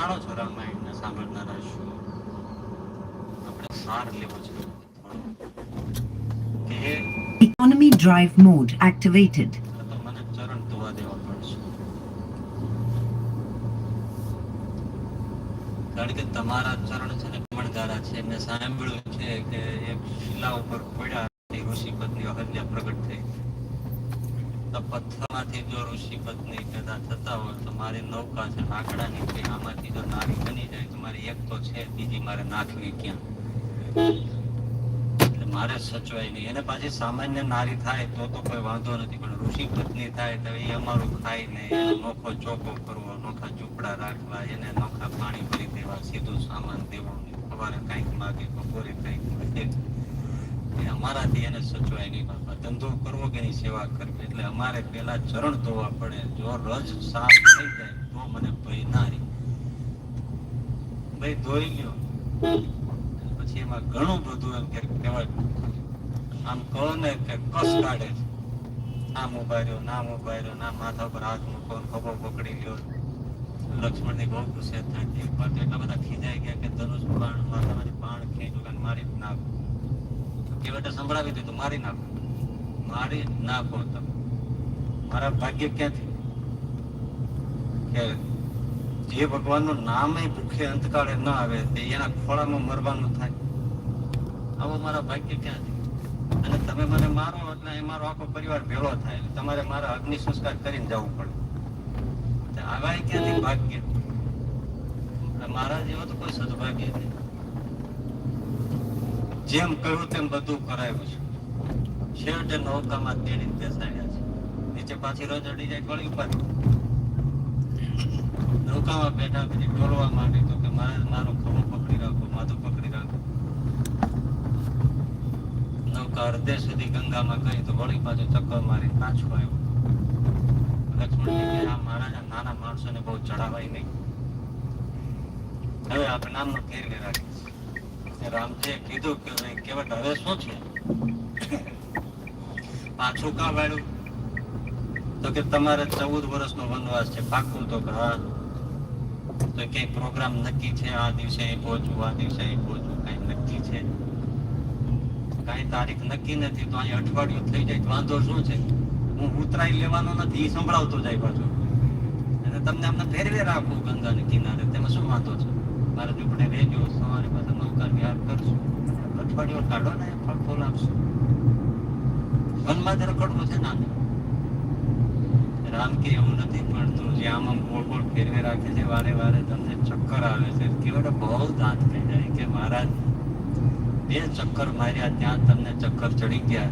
જાણો છો રામાયણ ને સાંભળનારા છો. આપણે સાર લેવો છે. Economy drive mode activated. મને ચરણ ધોવા દેવા પડશે. કારણ કે તમારા ચરણ છે ને કમળદારા છે એમને સાંભળ્યું છે કે એક શિલા ઉપર પડ્યા ઋષિ પત્ની અહલ્યા પ્રગટ થઈ. મારી સચવાય નહીં. એને પાછી સામાન્ય નારી થાય તો તો કોઈ વાંધો નથી, પણ ઋષિ પત્ની થાય તો એ અમારું ખાય ને એનો નોખો ચોખ્ખો કરવો, નોખા ચૂપડા રાખવા, એને નોખા પાણી ભરી દેવા, સીધું સામાન દેવું સવારે કંઈક માગે, બપોરે કંઈક માગે. અમારાથી એને સચવાય નહીં બાપા. ધંધો કરવો કે એની સેવા કરવી? એટલે અમારે પેલા ચરણ ધોવા પડે. જો રજ સાફ થઈ જાય, તો મને ભય ના રહી. ભાઈ ધોઈ ગયો પછી એમાં ઘણું બધું એમ કે કહેવાય. આમ કહો ને કે કસ કાઢે આમ ઊભા રહ્યો, નામ ઊભા ના માથા પર હાથ મૂકો ને ખભો પકડી લ્યો. લક્ષ્મણની બહુ ગુસ્સે થાય. એટલા બધા ખીજાઈ ગયા કે ધનુષ બાણ, માથામાંથી બાણ અને મારી નાખો. કેવટે સંભળાવી દીધું મારી નાખો. મારી નાખો તમે. મારા ભાગ્ય ક્યાંથી? કે જે ભગવાનનું નામ ભૂખે અંતકાળે ન આવે, તે એના ખોળામાં મરવાનું થાય. આવો મારા ભાગ્ય ક્યાંથી? અને તમે મને મારો એટલે એ મારો આખો પરિવાર ભેળો થાય તમારે મારા અગ્નિ સંસ્કાર કરીને જવું પડે. આવા ક્યાંથી ભાગ્ય? મારા જેવો તો કોઈ સદભાગ્ય નહીં જેમ કહ્યું તેમ બધું કરાયું છે. છેવટે નૌકામાં તેડી બેસાડ્યા છે. નીચે પાછી રોજ અડી જાય ગળી ઉપર. નૌકામાં બેઠા પછી ડોલવા માંડી તો કે મારે, મારો ખભો પકડી રાખો, માથું પકડી રાખો. નૌકા અડધે સુધી ગંગામાં ગઈ તો વળી પાછો ચક્કર મારી પાછું આવ્યો. લક્ષ્મણજી આ મહારાજા નાના માણસોને બહુ ચડાવાય નહીં. હવે આપણે નામનો ફેરવે રાખીએ. રામજીએ કીધું કે કેવટ હવે શું છે? પાછું કા વાળ્યું તો કે તમારે ચૌદ વર્ષનો વનવાસ છે પાકું તો હા તો કઈ પ્રોગ્રામ નક્કી છે, આ દિવસે એ પહોંચવું આ દિવસે એ પહોંચવું કઈ નક્કી છે? કઈ તારીખ નક્કી નથી, તો અહીં અઠવાડિયું થઈ જાય વાંધો શું છે? હું ઉતરાઈ લેવાનો નથી એ સંભળાવતો જાય પાછો. અને તમને અમને ફેરવે રાખું ગંગાને કિનારે, તેમાં શું વાંધો છે? મારે ઝૂંપડે રહેજો, સવારે પાછા નૌકા કરશું. અઠવાડિયું કાઢો ને ફળ ફૂલ આપશું વનમાં જ રખડવું છે ના રામ કે એવું નથી, પણ જે આમ આમ ગોળ ગોળ ફેરવે રાખે છે, વારે વારે તમને ચક્કર આવે છે. કેવડે બહુ દાંત થઈ મહારાજ, બે ચક્કર માર્યા ત્યાં તમને ચક્કર ચડી ગયા.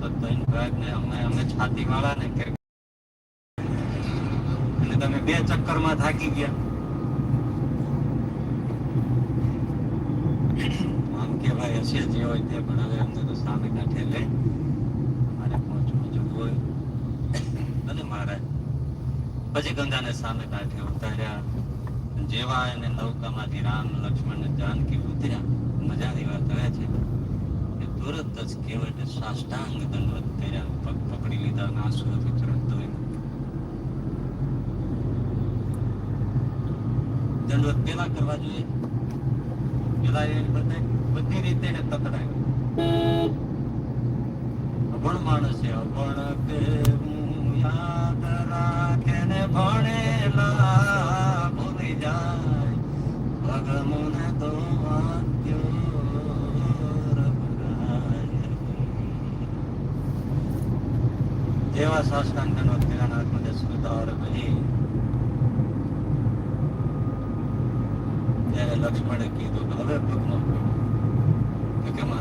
તો ભાગને અમે અમે છાતી વાળાને અને તમે બે ચક્કરમાં થાકી ગયા આમ કે ભાઈ હશે, જે હોય તે પણ હવે અમને તો સામે કાંઠે લે. મારે પહોંચવું જવું હોય. અને મહારાજ પછી ગંગાને સામે કાંઠે ઉતાર્યા. જેવા એને નૌકામાંથી રામ, લક્ષ્મણ ને જાનકી ઉતર્યા. મજાની વાત હવે છે. કે તુરત જ કેવટ સાષ્ટાંગ દંડવત કર્યા. પગ પકડી લીધા અને આંસુઓથી તુરંત દંડવત પેલા કરવા જોઈએ? પેલા એ બધે બધી રીતે એને અભણ માણસ છે અભણ કેવું યાદ રાખે ને ભણેલા ભૂલી જાય ભગમને તો. જેવા સાષ્ટાંગનો ધ્યાન આત્મને સુધાર બની ત્યારે લક્ષ્મણે કીધું કે હવે કે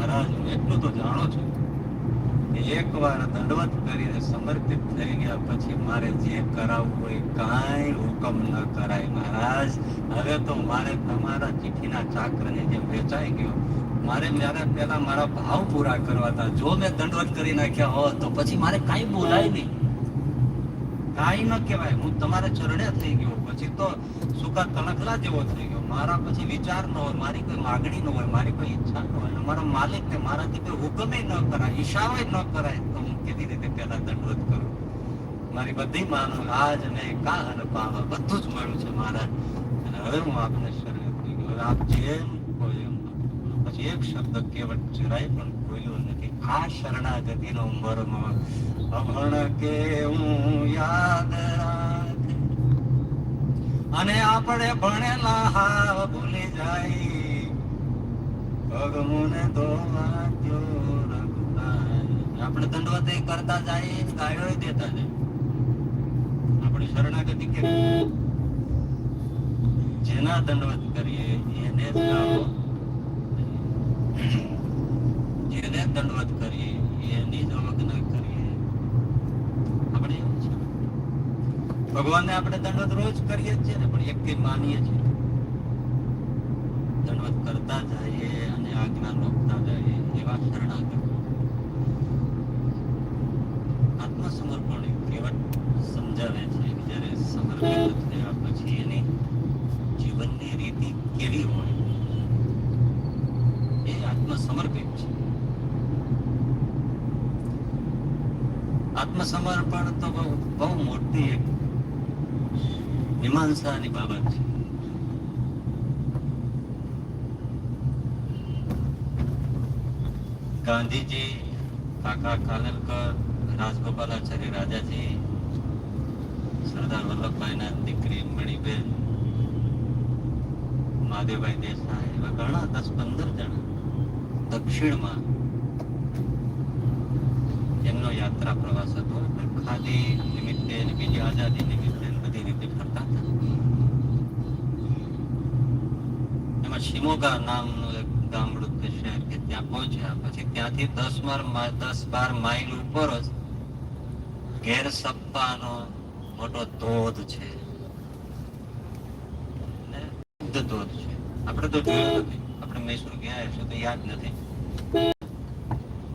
મહારાજ એટલું તો જાણો છું કે એકવાર દંડવત કરીને સમર્પિત થઈ ગયા પછી મારે જે કરાવવું હોય કાંઈ હુકમ ન કરાય. મહારાજ હવે તો મારે તમારા ચિઠ્ઠીના ચાક્રને જે વેચાઈ ગયો, મારે મારે પેલા મારા ભાવ પૂરા કરવા હતા જો મેં દંડવત કરી નાખ્યા હોત તો પછી મારે કાંઈ બોલાય નહીં. કાંઈ ન કહેવાય. હું તમારા ચરણે થઈ ગયો. પછી સુકા તણખલા જેવો થઈ ગયો. મારા પછી વિચાર ન હોય, મારી કોઈ માગણી ન હોય, મારી કોઈ ઈચ્છા ન હોય. મારા માલિક ને મારાથી કોઈ હુકમે ન કરાય ઈશાવે ન કરાય, તો હું કેવી રીતે પેલા દંડવત કરું? મારી બધી માનો, આજ અને કાલ અને પાવા બધું જ મળ્યું છે મારા. અને હવે હું આપને શરણે થઈ ગયો. આપ જેમ કોઈ એમ પછી એક શબ્દ કેવટ જરાય પણ બોલ્યો નથી. આ શરણાગતિનો મર્મ અભણ કે હું યાદ અને આપણે ભણેલા હા ભૂલી જાય. ભગમુને તો આપણે દંડવત કરતા જાય ગાયો દેતા જાય. આપણે શરણાગતિ કે જેના દંડવત કરીએ એને જ ગાવો. જેને દંડવત કરીએ એની જ અવગના કરીએ આપણે એવું છે ભગવાનને આપણે દંડવત રોજ કરીએ જ છીએ ને, પણ એક માનીએ છીએ દંડવત કરતા જઈએ અને આજ્ઞા લોકતા જઈએ, એવા શરણાગત. આત્મસમર્પણ કેવટ સમજાવે છે, કે જ્યારે સમર્પિત થયા પછી એની જીવનની રીતિ કેવી હોય, એ આત્મસમર્પિત છે. આત્મસમર્પણ તો બહુ બહુ મોટી એક મીમાંસાની બાબત છે ગાંધીજી કાકા કાલેલકર રાજગોપાલાચાર્ય રાજાજી સરદાર વલ્લભભાઈના દીકરી મણિબેન મહાદેવભાઈ દેસાઈ એવા ઘણા દસ પંદર જણા દક્ષિણમાં એમનો યાત્રા પ્રવાસ હતો ખાદી નિમિત્તે અને બીજી આઝાદી એમાં શિમોગા નામનું એક ગામડું કે શહેર કે ત્યાં પહોંચ્યા. પછી ત્યાંથી દસ માર દસ બાર માઇલ ઉપર જ ઘેર સપ્પાનો મોટો ધોધ છે. ધોધ છે. આપણે તો જોયું નથી. આપણે મૈસૂર ગયા હશું તો યાદ નથી.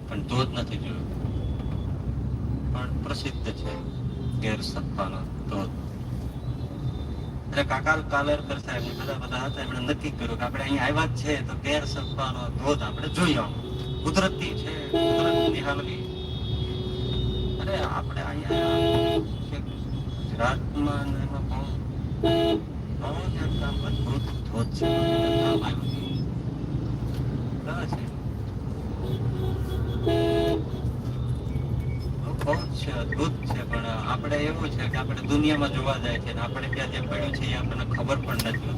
પણ ધોધ નથી જોયું. પણ પ્રસિદ્ધ છે ઘેર ધોધ એટલે કાકા કાલરકર સાહેબ બધા બધા હતા, એમણે નક્કી કર્યું કે આપણે અહીંયા આવ્યા છે, તો ઘેર સપ્પાનો ધોધ આપણે જોઈ આવો. કુદરતી છે કુદરત નિહાળવી અરે આપણે અહીંયા ગુજરાતમાં બહુ અદ્ભુત ધોધ છે છે? બહુ જ અદ્ભુત છે, પણ આપણે એવું છે કે આપણે દુનિયામાં જોવા જાય છે આપણે ત્યાં જે પડ્યું છે એ આપણને ખબર પણ નથી.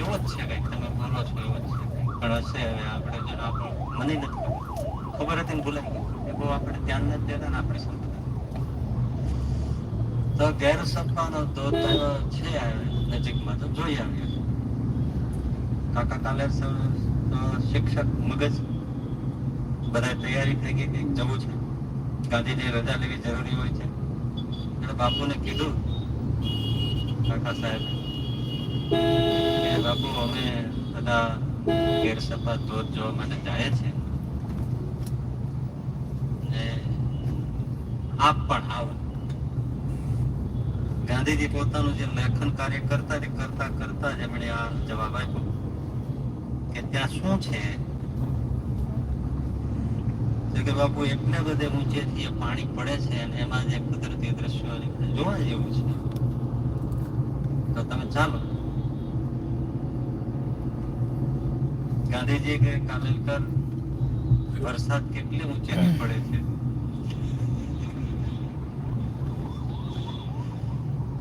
એવો જ છે કંઈક તમે માનો છો, એવો જ છે પણ હશે હવે આપણે આપણું મને નથી ખબર. હતી ને ભૂલાઈ એ બહુ આપણે ધ્યાન નથી દેતા ને આપણી સંપત્તિ તો ગેરસપ્પાનો તો છે નજીકમાં. તો જોઈ આવીએ. કાકા કાલે શિક્ષક મગજ બધા તૈયારી થઈ ગઈ કે જવું છે. ગાંધીજી રજા લેવી જરૂરી હોય છે. એટલે બાપુને કીધું, કાકા સાહેબ. બાપુ, અમે બધા ગેર સપા ધોધ જોવા માટે જાય છે. ને આપ પણ આવો. ગાંધીજી પોતાનું જે લેખન કાર્ય કરતા કરતા કરતા જ એમણે આ જવાબ આપ્યો. ત્યાં શું છે? બાપુ એટલે બધે ઊંચેથી પાણી પડે છે અને એમાં જે કુદરતી દ્રશ્યો જોવા જેવું છે. તો તમે ચાલો. ગાંધીજી કે કામિલકર વરસાદ કેટલી ઊંચેથી પડે છે?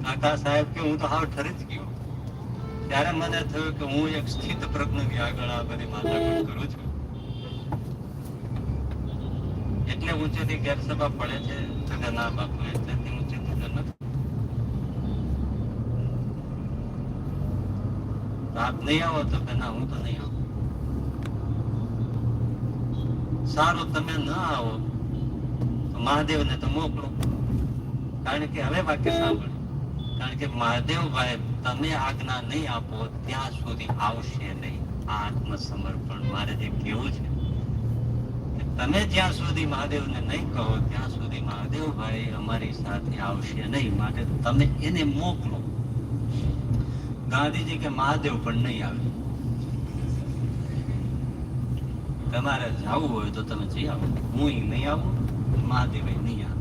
કાકા સાહેબ કે હું તો હાવ ઠરી જ ગયો. ત્યારે મને થયું કે હું એક સ્થિત પ્રજ્ઞની આગળ આ બધી માથાકૂટ કરું છું. એટલે ઊંચેથી ગેરસભા પડે છે તો કે ના બાપુ એટલેથી ઊંચેથી તો નથી. આપ નહીં આવો તો કે ના, હું તો નહીં આવું. સારું તમે ન આવો, તો મહાદેવને તો મોકલો. કારણ કે હવે વાક્ય સાંભળો. કારણ કે મહાદેવભાઈ, તમે આજ્ઞા નહીં આપો, ત્યાં સુધી આવશે નહીં. આ આત્મસમર્પણ મારે જે કેવું છે કે તમે જ્યાં સુધી મહાદેવને નહીં કહો, ત્યાં સુધી મહાદેવભાઈ અમારી સાથે આવશે નહીં. માટે તમે એને મોકલો. ગાંધીજી કે મહાદેવ પણ નહીં આવે. તમારે જવું હોય તો તમે જઈ આવો. હું નહીં આવું મહાદેવ નહીં આવે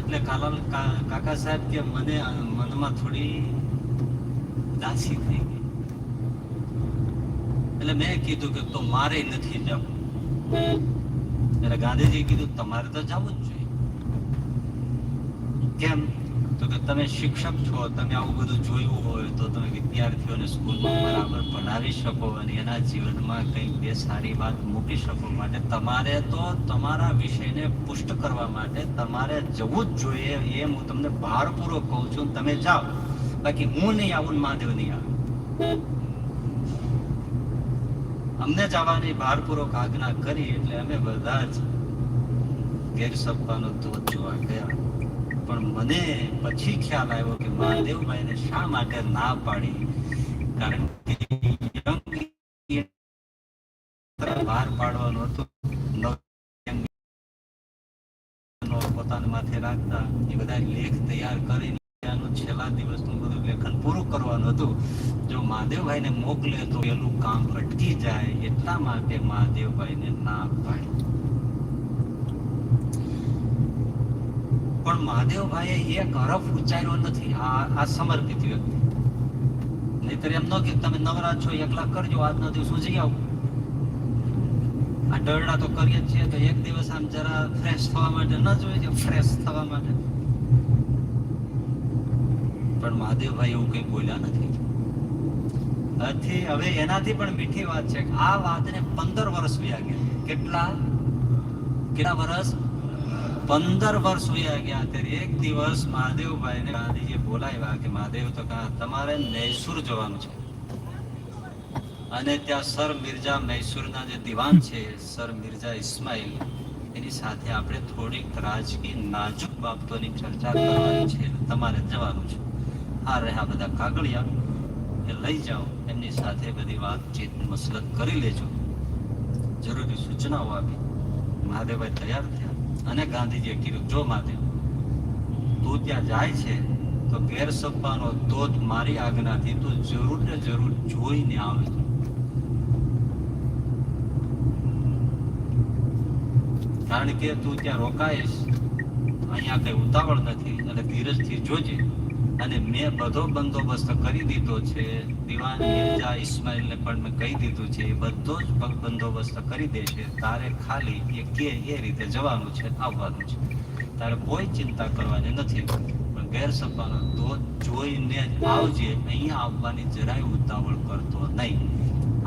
એટલે કાલાલ કાકા સાહેબ કે મને મનમાં થોડી દાસી થઈ ગઈ. એટલે મેં કીધું કે તો મારે નથી જવું. એટલે ગાંધીજી કીધું, તમારે તો જવું જ જોઈએ. કેમ? તો કે તમે શિક્ષક છો, તમે આવું બધું જોયું હોય તો તમે વિદ્યાર્થીઓને સ્કૂલમાં બરાબર ભણાવી શકો અને એના જીવનમાં કંઈક બે સારી વાત મૂકી શકો. માટે તમારે તો તમારા વિષયને પુષ્ટ કરવા માટે તમારે જવું જ જોઈએ એમ હું તમને ભારપૂર્વક કહું છું. તમે જાઓ. બાકી હું નહીં આવું મહાદેવ નહીં આવે. અમને જવાની ભારપૂર્વક આજ્ઞા કરી એટલે અમે બધા જ ગેર સપ્પાનો ધોધ જોવા ગયા. પણ મને પછી ખ્યાલ આવ્યો કે મહાદેવભાઈને શા માટે ના પાડી? કારણ કે બહાર પાડવાનું હતું. નો પોતાના માથે રાખતા એ બધા લેખ તૈયાર કરીને આનું છેલ્લા દિવસનું બધું લેખન પૂરું કરવાનું હતું. જો મહાદેવભાઈને મોકલે તો એનું કામ અટકી જાય એટલા માટે મહાદેવભાઈને ના પાડી. પણ મહાદેવભાઈએ એક હરફ ઉચ્ચાર્યો નથી. આ આ સમર્પિત વ્યક્તિ. નહીતર એમ ન કે તમે નવરા છો, એકલા કરજો, આજનો દિવસ ઉજી આવું. આ ડરડા તો કરીએ જ છીએ, તો એક દિવસ આમ જરા ફ્રેશ થવા માટે ન જોઈએ ફ્રેશ થવા માટે. પણ મહાદેવભાઈ એવું કંઈ બોલ્યા નથી. હથી હવે એનાથી પણ મીઠી વાત છે આ વાતને પંદર વર્ષ વ્યા ગયા. કેટલા? કેટલા વર્ષ? પંદર વર્ષ વયા ગયા ત્યારે એક દિવસ મહાદેવભાઈ ને ગાંધીજી બોલાવ્યા કે મહાદેવ, તો કહા તમારે મૈસૂર જવાનું છે. અને ત્યાં સર મિર્જા મૈસૂરના જે દિવાન છે, સર મિર્જા ઇસ્માઇલ, એની સાથે આપણે થોડીક રાજકીય નાજુક બાબતોની ચર્ચા કરવાની છે. તમારે જવાનું છે. આ રહ્યા બધા કાગળિયા. એ લઈ જાઓ. એમની સાથે બધી વાતચીત, મસલત કરી લેજો. જરૂરી સૂચનાઓ આપી. મહાદેવભાઈ તૈયાર થયા. અને ગાંધીજીએ કીધું, જો મહાદેવ તું ત્યાં જાય છે, તો ઘેર સપ્પાનો ધોધ મારી આજ્ઞાથી તું જરૂર ને જરૂર જોઈને આવજો કારણ કે તું ત્યાં રોકાઈશ અહીંયા કઈ ઉતાવળ નથી, અને ધીરજથી જોજે. અને મેં બધો બંદોબસ્ત કરી દીધો છે. દિવાન મિર્ઝા ઇસ્માઇલને પણ મેં કહી દીધું છે. એ બધો જ બંદોબસ્ત કરી દેશે તારે ખાલી એ કે એ રીતે જવાનું છે, આવવાનું છે. તારે કોઈ ચિંતા કરવાની નથી. પણ ગેરસભાનો તો જોઈને જ આવજે. અહીંયા આવવાની જરાય ઉતાવળ કરતો નહીં.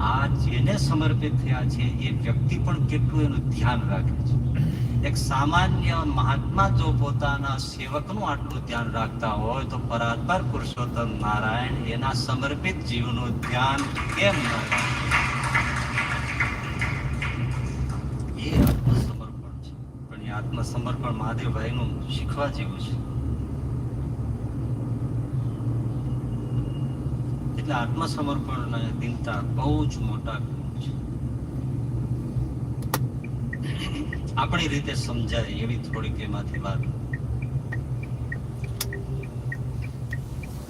આ જેને સમર્પિત થયા છે, એ વ્યક્તિ પણ કેટલું એનું ધ્યાન રાખે છે. એક સામાન્ય મહાત્મા જો પોતાના સેવકનું આટલું ધ્યાન રાખતા હોય, તો પરાત્પર પુરુષોત્તમ નારાયણ એના સમર્પિત જીવનું ધ્યાન કેમ ન રાખે? આત્મસમર્પણ છે. પણ એ આત્મસમર્પણ મહાદેવભાઈનું શીખવા જેવું છે. એટલે આત્મસમર્પણ દિનતા બહુ જ મોટા આપણી રીતે સમજાય એવી થોડીક એમાંથી વાત.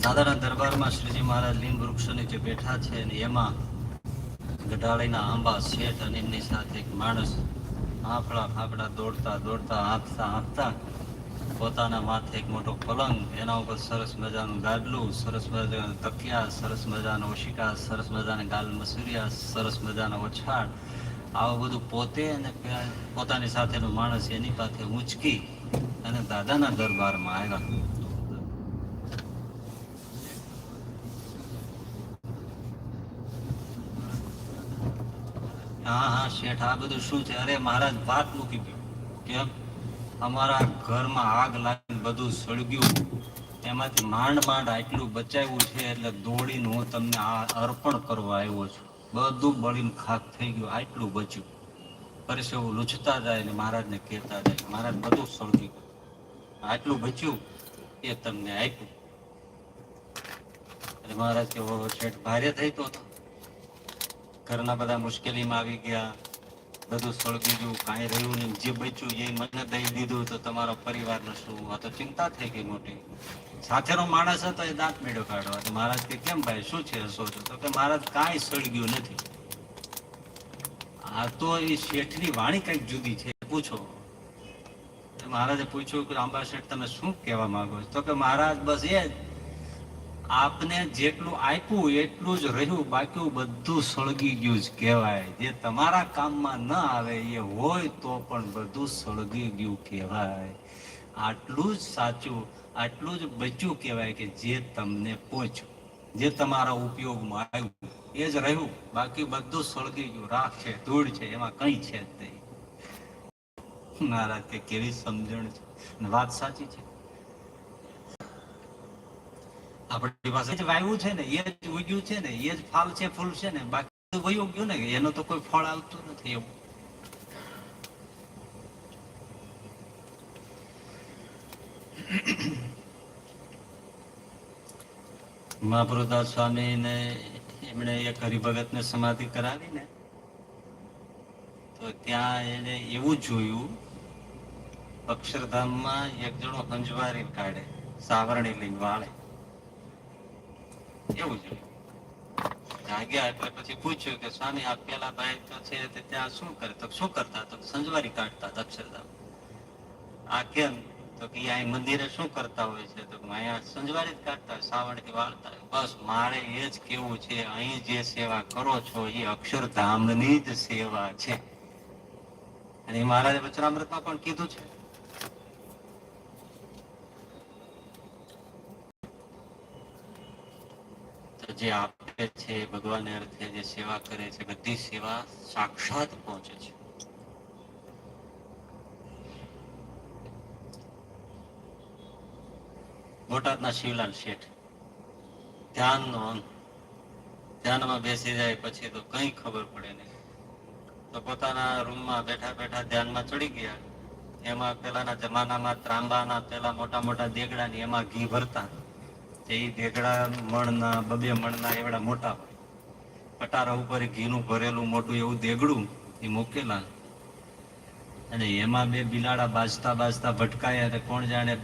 દાદાના દરબારમાં શ્રીજી મહારાજ લીમ વૃક્ષ નીચે બેઠા છે અને એમાં ગઢાળીના આંબા, શેઠ અને એમની સાથે એક માણસ આંફળા ફાફડા દોડતા દોડતા આંફતા આંફતા પોતાના માથે એક મોટો પલંગ, એના ઉપર સરસ મજાનું ગાડલું, સરસ મજાનું તકિયા, સરસ મજાનો ઓશિકા, સરસ મજાના ગાલ મસૂરિયા, સરસ મજાના ઓછાડ આવું બધું પોતે અને પોતાની સાથેનો માણસ એની પાસે ઊંચકી અને દાદાના દરબારમાં આવ્યા. હા હા, શેઠ, આ બધું શું છે? અરે, મહારાજ, વાત મૂકી ગયું કેમ? અમારા ઘરમાં આગ લાગીને બધું સળગ્યું. એમાંથી માંડ માંડ આટલું બચાવ્યું છે એટલે દોડીને હું તમને આ અર્પણ કરવા આવ્યો છું. બધું બળીને ખાક થઈ ગયું, આટલું બચ્યું. પરસેવું લૂછતા જાય ને મહારાજને કહેતા જાય, મહારાજ, બધું સળગી ગયું આટલું બચ્યું એ તમને આપ્યું. એટલે મહારાજ કે છેઠ ભારે થઈ તો. ઘરના બધા મુશ્કેલીમાં આવી ગયા. બધું સળગી ગયું કાંઈ રહ્યું નહીં. જે બચ્યું એ મને દઈ દીધું તો તમારા પરિવારનું શું? આ તો ચિંતા થઈ ગઈ મોટી. સાથેનો માણસ હતો, એ દાંત મેળો કાઢવા. તો મહારાજ કે, કેમ ભાઈ, શું છે હસો છો? તો કે, મહારાજ, કાંઈ સળગ્યું નથી. આ તો એ શેઠની વાણી કંઈક જુદી છે. પૂછો. મહારાજે પૂછ્યું કે આંબા શેઠ તમે શું કહેવા માંગો છો? તો કે, મહારાજ, બસ એ જ. આપને જેટલું આપ્યું એટલું જ રહ્યું, બાકી બધું સળગી ગયું જ કહેવાય. જે તમારા કામમાં ન આવે એ હોય તો પણ બધું સળગી ગયું કહેવાય. આટલું જ સાચું, આટલું જ બચ્યું કહેવાય કે જે તમને પહોંચ્યું જે તમારા ઉપયોગમાં આવ્યું, એ જ રહ્યું. બાકી બધું સળગી ગયું. રાખ છે, ધૂળ છે, એમાં કઈ છે જ નહીં. મહારાજ કે કેવી સમજણ છે. વાત સાચી છે. આપણી પાસે જ છે ને, એ જ ઉગ્યું છે ને, એ જ ફાલ છે, ફૂલ છે ને, બાકી વયું ગયું ને, એનો તો કોઈ ફળ આવતું નથી એવું મહાપ્રદાસ સ્વામી ને એમણે એક હરિભગત ને સમાધિ કરાવી ને તો ત્યાં એને એવું જોયું, અક્ષરધામમાં એક જણો હંજવારી કાઢે, સાવરણી લિંગ વાળે. એવું જોઈએ જાગ્યા એટલે પછી પૂછ્યું કે સ્વામી, આ શું કરે? તો શું કરતા? તો અક્ષરધામ. કે મંદિરે શું કરતા હોય છે? તો અહીંયા સંજવારી કાઢતા હોય સાવરણી વાળતા બસ મારે એ જ કેવું છે, અહીં જે સેવા કરો છો એ અક્ષરધામની જ સેવા છે. અને મહારાજે વચનામૃતમાં પણ કીધું છે. જે આપે છે ભગવાન અર્થે જે સેવા કરે છે, બધી સેવા સાક્ષાત પહોંચે છે. બોટાદના શિવલાલ શેઠ, ધ્યાનનો અંગ ધ્યાનમાં બેસી જાય પછી તો કઈ ખબર પડે નહીં. તો પોતાના રૂમમાં બેઠા બેઠા ધ્યાનમાં ચડી ગયા. એમાં પેલાના જમાનામાં ત્રાંબાના પેલા મોટા મોટા દેગડા ની એમાં ઘી ભરતા. ઈ દેગડા મણના, બબે મણના એવડા મોટા હોય. પટારા ઉપર ઘીનું ભરેલું મોટું એવું દેગડું એ મૂકેલા. અને એમાં બે બિલાડા બાજતા બાજતા ભટકાયા તો કોણ જાણે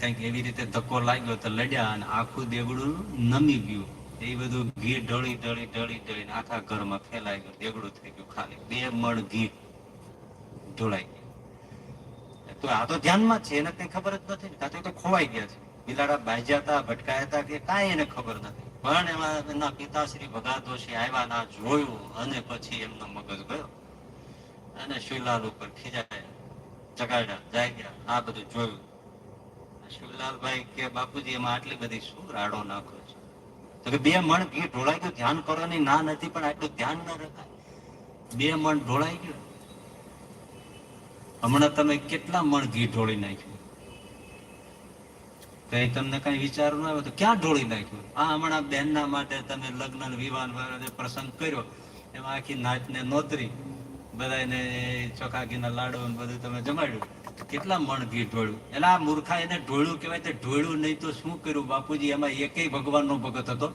કંઈક એવી રીતે ધક્કો લાગ્યો તો લડ્યા અને આખું દેગડું નમી ગયું. એ બધું ઘી ઢળી ઢળી ઢળી, ઢળીને આખા ઘરમાં ફેલાઈ ગયું. દેગડું થઈ ગયું ખાલી. બે મણ ઘી ઢોળાઈ ગયું. તો આ તો ધ્યાનમાં છે, એને કઈ ખબર જ નથી ને. એ તો ખોવાઈ ગયા છે. બિલાડા બાજ્યા ભટકાયા હતા કે કાંઈ એને ખબર નથી. પણ એમાં એમના પિતાશ્રી ભગાદોશી આવ્યા ના જોયું અને પછી એમનો મગજ ગયો. અને શિવલાલ ઉપર ખીજાયા, જગાડ્યા જાગ્યા આ બધું જોયું. શિવલાલભાઈ કે, બાપુજી, એમાં આટલી બધી શું રાડો નાખો છો? તો કે, બે મણ ઘી ઢોળાઈ ગયું, ધ્યાન કરવાની ના નથી, પણ આટલું ધ્યાન ન રખાય. બે મણ ઢોળાઈ ગયું. હમણાં તમે કેટલા મણ ઘી ઢોળી નાખ્યું? કઈ તમને કઈ વિચાર ન આવ્યો તો ક્યાં ઢોળી નાખ્યું? આ હમણાં બેનના માટે તમે લગ્ન વિવાહ પ્રસંગ કર્યો, એમાં આખી નાચ ને નોતરી બધાને ચોખા ઘીના લાડુ ને બધું તમે જમાડ્યું. કેટલા મણ ઘી ઢોળ્યું? એટલે આ મૂર્ખા એને ઢોળ્યું કહેવાય તે ઢોળ્યું નહીં તો શું કર્યું? બાપુજી, એમાં એકેય ભગવાનનો ભગત હતો.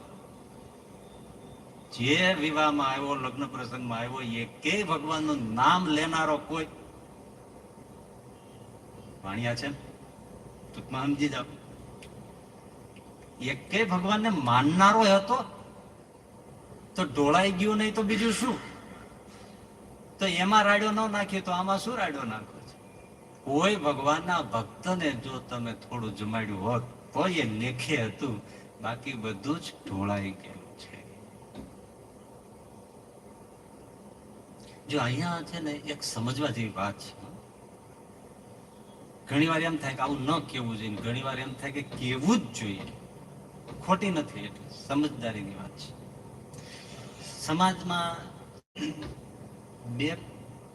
જે વિવાહમાં આવ્યો, લગ્ન પ્રસંગમાં આવ્યો, એકેય ભગવાનનું નામ લેનારો કોઈ. વાણિયા છે? ટૂંકમાં સમજી જાઓ. એકેય ભગવાનને માનનારો હતો? તો ઢોળાઈ ગયો નહીં તો બીજું શું? તો એમાં રાડ્યો ન નાખ્યો તો આમાં શું રાડ્યો નાખો છે? કોઈ ભગવાનના ભક્તને જો તમે થોડું જમાડ્યું હોત, તો એ લેખે હતું. બાકી બધું જ ઢોળાઈ ગયું છે. જો અહીંયા છે ને એક સમજવા જેવી વાત છે. ઘણી વાર એમ થાય કે આવું ન કેવું જોઈએ. ઘણી વાર એમ થાય કે કેવું જ જોઈએ. ખોટી નથી, એટલે સમજદારીની વાત છે. સમાજમાં બે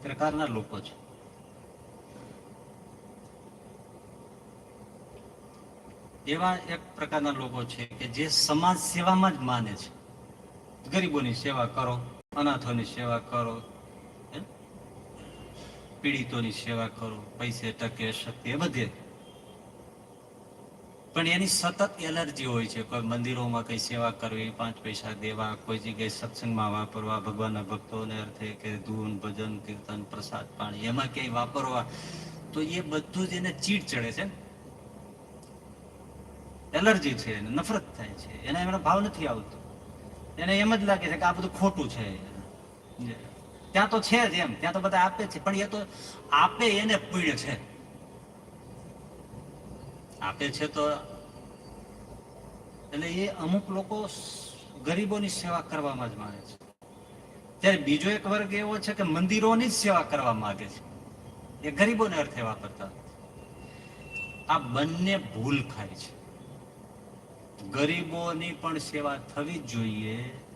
પ્રકારના લોકો છે. એવા એક પ્રકારના લોકો છે કે જે સમાજ સેવામાં જ માને છે. ગરીબોની સેવા કરો, અનાથોની સેવા કરો? પીડિતોની સેવા કરો, પૈસે ટકે શક્તિ એ બધે. પણ એની સતત એલર્જી હોય છે. કોઈ મંદિરોમાં કંઈ સેવા કરવી, પાંચ પૈસા દેવા, કોઈ જગ્યાએ સત્સંગમાં વાપરવા, ભગવાનના ભક્તોને અર્થે કે ધૂન, ભજન, કીર્તન, પ્રસાદ, પાણી, એમાં ક્યાંય વાપરવા, તો એ બધું જ એને ચીડ ચડે છે. એલર્જી છે, એને નફરત થાય છે. એને એમનો ભાવ નથી આવતો. એને એમ જ લાગે છે કે આ બધું ખોટું છે. ત્યાં તો છે જ એમ. ત્યાં તો બધા આપે છે. પણ એ તો આપે એને પીડ છે. આપે છે તો એટલે એ અમુક લોકો ગરીબોની સેવા કરવામાં જ માને છે. ત્યારે બીજો એક વર્ગ એવો છે કે મંદિરોની જ સેવા કરવા માંગે છે. એ ગરીબોને અર્થે વાપરતા આ બંને ભૂલ ખાય છે. ગરીબોની પણ સેવા થવી જ જોઈએ.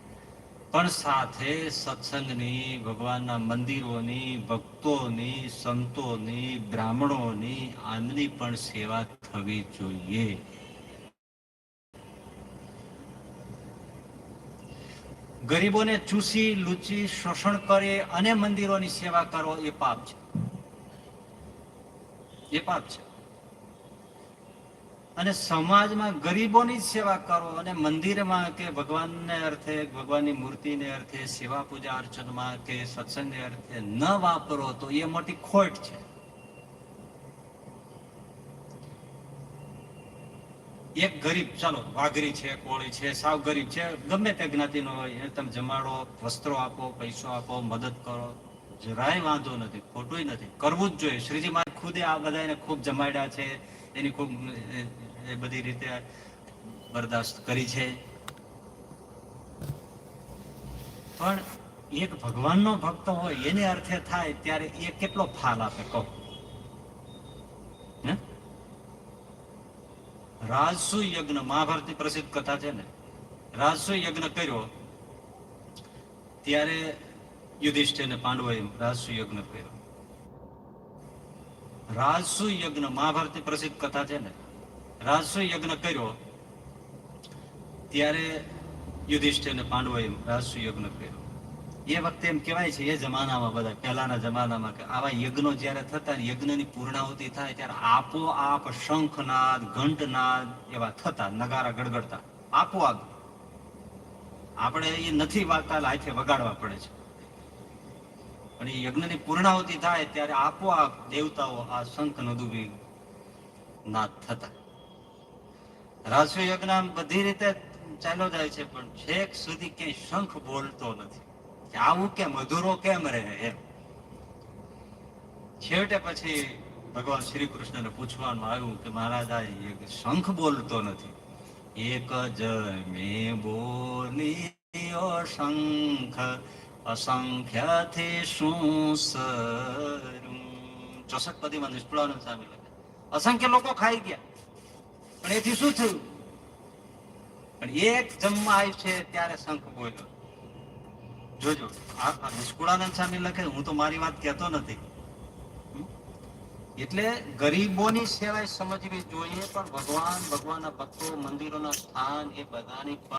પણ સાથે સત્સંગની, ભગવાનના મંદિરોની, ભક્તોની, સંતોની, બ્રાહ્મણોની આમની પણ સેવા થવી જોઈએ. ગરીબોને ચૂસી, લૂચી, શોષણ કરે અને મંદિરોની સેવા કરો એ પાપ છે. એ પાપ છે. અને સમાજમાં ગરીબોની સેવા કરો અને મંદિરમાં કે ભગવાનને અર્થે, ભગવાનની મૂર્તિને અર્થે, સેવા પૂજા અર્ચનમાં કે સત્સંગને અર્થે ન વાપરો તો એ મોટી ખોટ છે. એક ગરીબ, ચાલો, વાઘરી છે, કોળી છે, સાવ ગરીબ છે, ગમે તે જ્ઞાતિનો હોય તમે જમાડો, વસ્ત્રો આપો, પૈસો આપો, મદદ કરો, જરાય વાંધો નથી ખોટું નથી, કરવું જ જોઈએ. શ્રીજી મહારાજ ખુદે આ બધાને ખૂબ જમાડ્યા છે, એની ખૂબ એ- બધી રીતે બરદાસ્ત કરી છે. પણ એક ભગવાનનો ભક્ત હોય, એને અર્થે થાય ત્યારે એ કેટલો ફાલ આપે, કહો. રાજસુ યજ્ઞ, મહાભારતની પ્રસિદ્ધ કથા છે ને? રાજસુ યજ્ઞ કર્યો, ત્યારે યુધિષ્ઠિરને પાંડવોએ રાજસુ યજ્ઞ કર્યો. રાજસુ યજ્ઞ, મહાભારતની પ્રસિદ્ધ કથા છે ને? રાજસુ યજ્ઞ કર્યો, ત્યારે યુધિષ્ઠિર અને પાંડવોએ રાજસુ યજ્ઞ કર્યો. એ વખતે એમ કહેવાય છે, એ જમાનામાં બધા, પહેલાના જમાનામાં કે આવા યજ્ઞો જ્યારે થતા યજ્ઞની પૂર્ણાહુતિ થાય ત્યારે આપોઆપ શંખનાદ, ઘંટનાદ એવા થતા, નગારા ગડગડતા, આપોઆપ. આપણે એ નથી વાગતા હાથે વગાડવા પડે છે. પણ એ યજ્ઞની પૂર્ણાહુતિ થાય ત્યારે આપોઆપ દેવતાઓ આ શંખ નદુભી નાદ થતા. રાસુ બધી રીતે ચાલ્યો જાય છે, પણ છેક સુધી ક્યાંય શંખ બોલતો નથી. કે આવું કે મધુરો કેમ રહે એમ? છેવટે પછી ભગવાન શ્રી કૃષ્ણને પૂછવાનું આવ્યું કે મહારાજા શંખ બોલતો નથી. એક જ મેં બોલ્યો શંખ, અસંખ્યથી શું સરું? ચોસઠ પદીમાં નિષ્ફળાનંદ સ્વામી લખે અસંખ્ય લોકો ખાઈ ગયા. પણ એથી શું થયું? પણ એક જમવા છે ત્યારે શંખ બોલ્યો. જોજો, આ નિષ્કુળાનંદ સ્વામી લખે હું તો મારી વાત કહેતો નથી? એટલે ગરીબોની સેવા સમજવી જોઈએ, પણ ભગવાન, ભગવાનના ભક્તો, મંદિરોના સ્થાન એ બધાની